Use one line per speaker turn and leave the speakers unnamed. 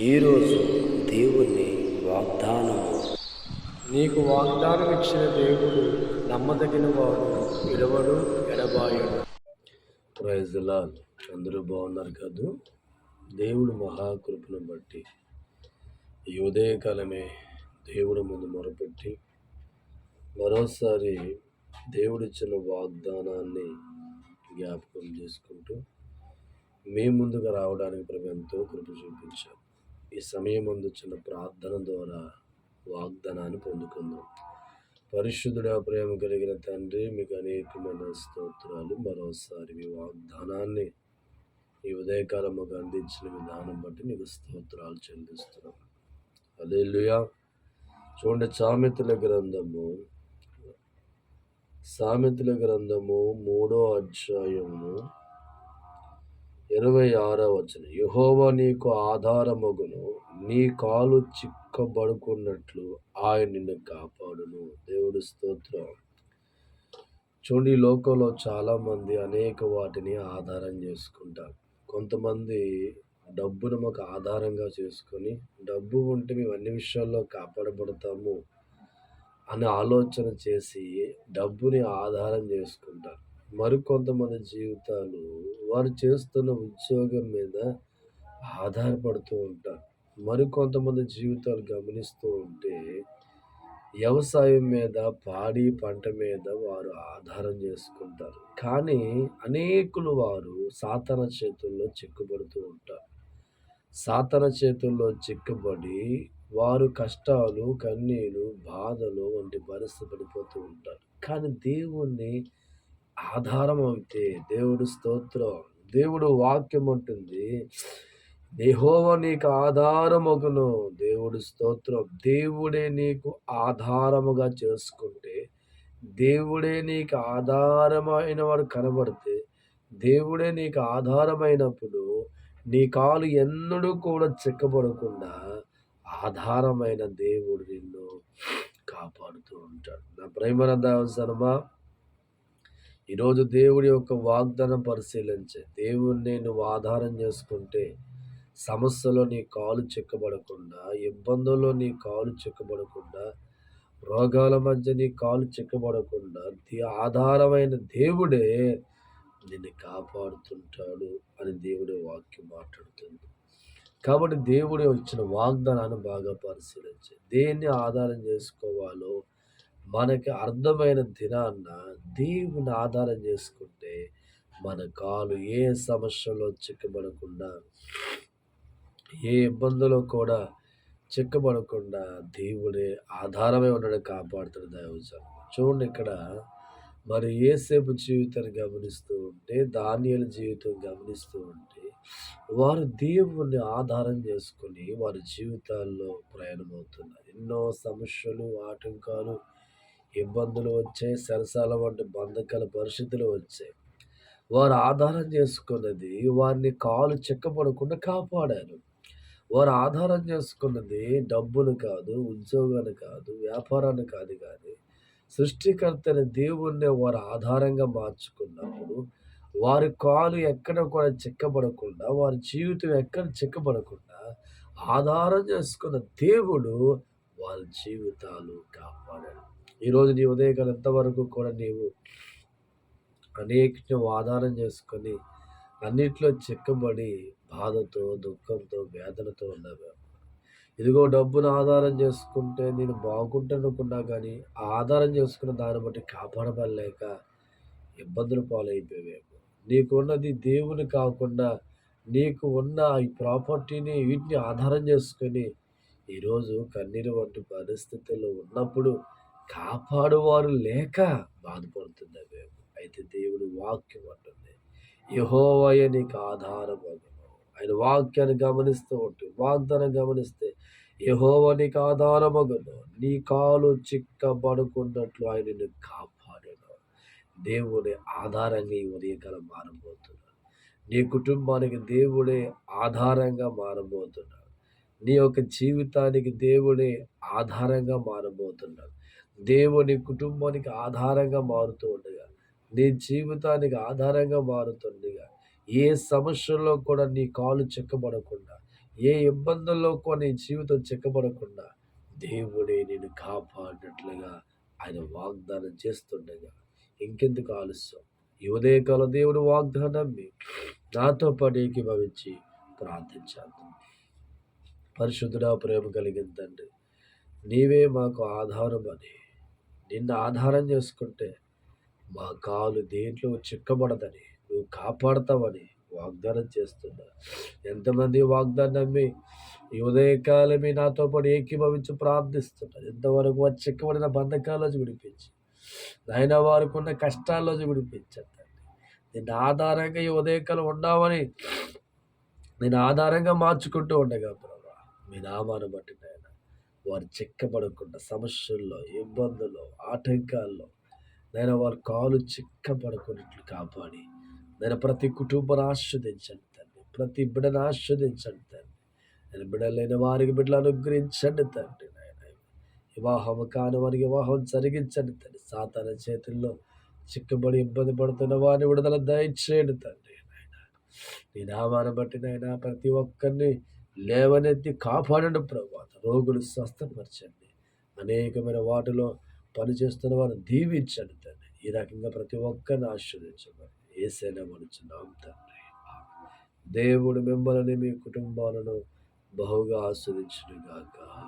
ఈరోజు దేవుని వాగ్దానము.
నీకు వాగ్దానం ఇచ్చిన దేవుడు నమ్మదగిన వాడు విడవడు ఎడబాయడు.
ప్రైజ్ లాల్ అందరూ బాగున్నారు కాదు? దేవుడు మహాకృపను బట్టి. ఈ ఉదయకాలమే దేవుడు ముందు మొరపెట్టి మరోసారి దేవుడిచ్చిన వాగ్దానాన్ని జ్ఞాపకం చేసుకుంటూ మీ ముందుగా రావడానికి ప్రభు ఎంతో కృప చూపించాం. ఈ సమయం ముందు ప్రార్థన ద్వారా వాగ్దానాన్ని పొందుకుందాం. పరిశుద్ధుడ ప్రేమ కలిగిన తండ్రి మీకు అనేకమైన స్తోత్రాలు. మరోసారి మీ వాగ్దానాన్ని ఈ ఉదయకాలం మాకు అందించిన విధానం బట్టి నీకు స్తోత్రాలు చెల్లిస్తున్నాం. అదేలుయా చూడండి సామెతల గ్రంథము సామెతల గ్రంథము మూడో అధ్యాయము ఇరవై ఆరో వచ్చిన యహోవ నీకు ఆధారమగును నీ కాలు చిక్కబడుకున్నట్లు ఆయన నిన్ను కాపాడును. దేవుడి స్తోత్రం. చూడండి లోకంలో చాలామంది అనేక వాటిని ఆధారం చేసుకుంటారు. కొంతమంది డబ్బును మాకు ఆధారంగా చేసుకొని డబ్బు ఉంటే మేము అన్ని విషయాల్లో కాపాడబడతాము అనే ఆలోచన చేసి డబ్బుని ఆధారం చేసుకుంటారు. మరికొంతమంది జీవితాలు వారు చేస్తున్న ఉద్యోగం మీద ఆధారపడుతూ ఉంటారు. మరికొంతమంది జీవితాలు గమనిస్తూ ఉంటే వ్యవసాయం మీద పాడి పంట మీద వారు ఆధారం చేసుకుంటారు. కానీ అనేకులు వారు సాతన చేతుల్లో చిక్కుబడుతూ ఉంటారు. సాతన చేతుల్లో చిక్కుబడి వారు కష్టాలు కన్నీలు బాధలు వంటి పరిస్థితి పడిపోతూ ఉంటారు. కానీ దేవుణ్ణి ఆధారం అయితే దేవుడు స్తోత్రం. దేవుడు వాక్యం ఉంటుంది దేహోవ నీకు ఆధారమగును. దేవుడు స్తోత్రం. దేవుడే నీకు ఆధారముగా చేసుకుంటే దేవుడే నీకు ఆధారమైన వాడు కనబడితే దేవుడే నీకు ఆధారమైనప్పుడు నీ కాలు ఎన్నడూ కూడా చిక్కబడకుండా ఆధారమైన దేవుడు నిన్ను కాపాడుతూ ఉంటాడు. నా ప్రేమనంద అవసరమా ఈరోజు దేవుడి యొక్క వాగ్దానం పరిశీలించే దేవుణ్ణి నువ్వు ఆధారం చేసుకుంటే సమస్యలో నీ కాలు చిక్కబడకుండా ఇబ్బందుల్లో నీ కాలు చిక్కబడకుండా రోగాల మధ్య నీ కాలు చిక్కబడకుండా ఆధారమైన దేవుడే నిన్ను కాపాడుతుంటాడు అని దేవుడి వాక్యం మాట్లాడుతుంది. కాబట్టి దేవుడు ఇచ్చిన వాగ్దానాన్ని బాగా పరిశీలించే దేన్ని ఆధారం చేసుకోవాలో మనకి అర్థమైన దినాన్న దేవుని ఆధారం చేసుకుంటే మన కాలు ఏ సమస్యలో చిక్కబడకుండా ఏ ఇబ్బందులో కూడా చిక్కబడకుండా దేవుడే ఆధారమే ఉండడం కాపాడుతాడు దైవజనం. చూడండి ఇక్కడ మరి ఏసేపు జీవితాన్ని గమనిస్తూ ఉంటే ధాన్యాల జీవితం గమనిస్తూ ఉంటే వారు దేవుణ్ణి ఆధారం చేసుకుని వారి జీవితాల్లో ప్రయాణమవుతున్నారు. ఎన్నో సమస్యలు ఆటంకాలు ఇబ్బందులు వచ్చాయి సరసాల వంటి బంధకాల పరిస్థితులు వచ్చాయి వారు ఆధారం చేసుకున్నది వారిని కాలు చెక్కపడకుండా కాపాడారు. వారు ఆధారం చేసుకున్నది డబ్బును కాదు ఉద్యోగాన్ని కాదు వ్యాపారాన్ని కాదు కానీ సృష్టికర్తని దేవుణ్ణి వారు ఆధారంగా మార్చుకున్నప్పుడు వారి కాలు ఎక్కడ కూడా చిక్కబడకుండా వారి జీవితం ఎక్కడ చిక్కబడకుండా ఆధారం చేసుకున్న దేవుడు వారి జీవితాలు కాపాడాడు. ఈరోజు నీ ఉదయకాలం ఎంతవరకు కూడా నీవు అనేకను ఆధారం చేసుకొని అన్నిట్లో చిక్కబడి బాధతో దుఃఖంతో వేదనతో ఉన్నావు. ఇదిగో డబ్బును ఆధారం చేసుకుంటే నేను బాగుంటానుకున్నా కానీ ఆధారం చేసుకున్న దాన్ని బట్టి కాపాడబడలేక ఇబ్బందులు పాలైపోయాము నీకున్నది దేవుని కాకుండా నీకు ఉన్న ఈ ప్రాపర్టీని వీటిని ఆధారం చేసుకొని ఈరోజు కన్నీరు వంటి పరిస్థితుల్లో ఉన్నప్పుడు కాపాడువారు లేక బాధపడుతుంది మేము అయితే దేవుడు వాక్యం అంటుంది. యహోవయ నీకు ఆధారం ఆయన వాక్యాన్ని గమనిస్తూ ఉంటే వాగ్దానం గమనిస్తే యహోవ నీకు ఆధారమగును నీ కాలు చిక్కబడుకున్నట్లు ఆయన నిన్ను కాపాడను. దేవుడే ఆధారంగా ఈ ఉదయకాలం మారబోతున్నాడు నీ కుటుంబానికి దేవుడే ఆధారంగా మారబోతున్నాడు నీ యొక్క జీవితానికి దేవుడే ఆధారంగా మారబోతున్నాడు దేవుని కుటుంబానికి ఆధారంగా మారుతూ ఉండగా నీ జీవితానికి ఆధారంగా మారుతుండగా ఏ సమస్యల్లో కూడా నీ కాలు చెక్కబడకుండా ఏ ఇబ్బందుల్లో కూడా నీ జీవితం చెక్కబడకుండా దేవుడే నేను కాపాడినట్లుగా ఆయన వాగ్దానం చేస్తుండగా ఇంకెందుకు ఆలస్యం? ఈ ఉదయకాల దేవుడు వాగ్దానం నమ్మి నాతో పాటు ఏకీభవించి ప్రార్థించాను పరిశుద్ధుడా ప్రేమ కలిగిన తండ్రి నీవే మాకు ఆధారం అని నిన్ను ఆధారం చేసుకుంటే మా కాలు దేంట్లో చిక్కబడదని నువ్వు కాపాడతావని వాగ్దానం చేస్తున్నా. ఎంతమంది వాగ్దానం నమ్మి ఈ ఉదయకాలమే నాతో పాటు ఏకీభవించి ప్రార్థిస్తున్నారు ఎంతవరకు వారు చిక్కబడిన బంధకాల్లోంచి విడిపించి నాయన వారికి ఉన్న కష్టాల్లో విడిపించండి. నిన్ను ఆధారంగా ఈ ఉదయకాలం ఉన్నావని నేను ఆధారంగా మార్చుకుంటూ ఉండగా ప్రభా మీ నామాను బట్టి నాయన వారు చిక్కబడకుండా సమస్యల్లో ఇబ్బందుల్లో ఆటంకాల్లో నేను వారి కాలు చిక్కబడుకున్నట్లు కాపాడి నేను ప్రతి కుటుంబాన్ని ఆస్వాదించండి తండ్రి. ప్రతి బిడ్డను ఆస్వాదించండి తండ్రి. నేను బిడ్డలైన వారికి బిడ్డలు అనుగ్రహించండి తండ్రి నాయన. వివాహం కాని వారికి వివాహం జరిగించండి తండ్రి. సాతాన చేతుల్లో చిక్కబడి ఇబ్బంది పడుతున్న వారిని విడుదల దయచేయండి తండ్రి నాయన. నీ నామాన్ని బట్టి నాయన ప్రతి ఒక్కరిని లేవనెత్తి కాపాడండి ప్రభు. రోగులు స్వస్థపరచండి. అనేకమైన వాటిలో పనిచేస్తున్న వారిని దీవించండి తండ్రి. ఈ రకంగా ప్రతి ఒక్కరిని ఆశ్రయించబడి ఏసైనా మనుచున్నాం తండ్రి. దేవుడు మిమ్మల్ని మీ కుటుంబాలను బహుగా ఆస్వాదించుడుగాక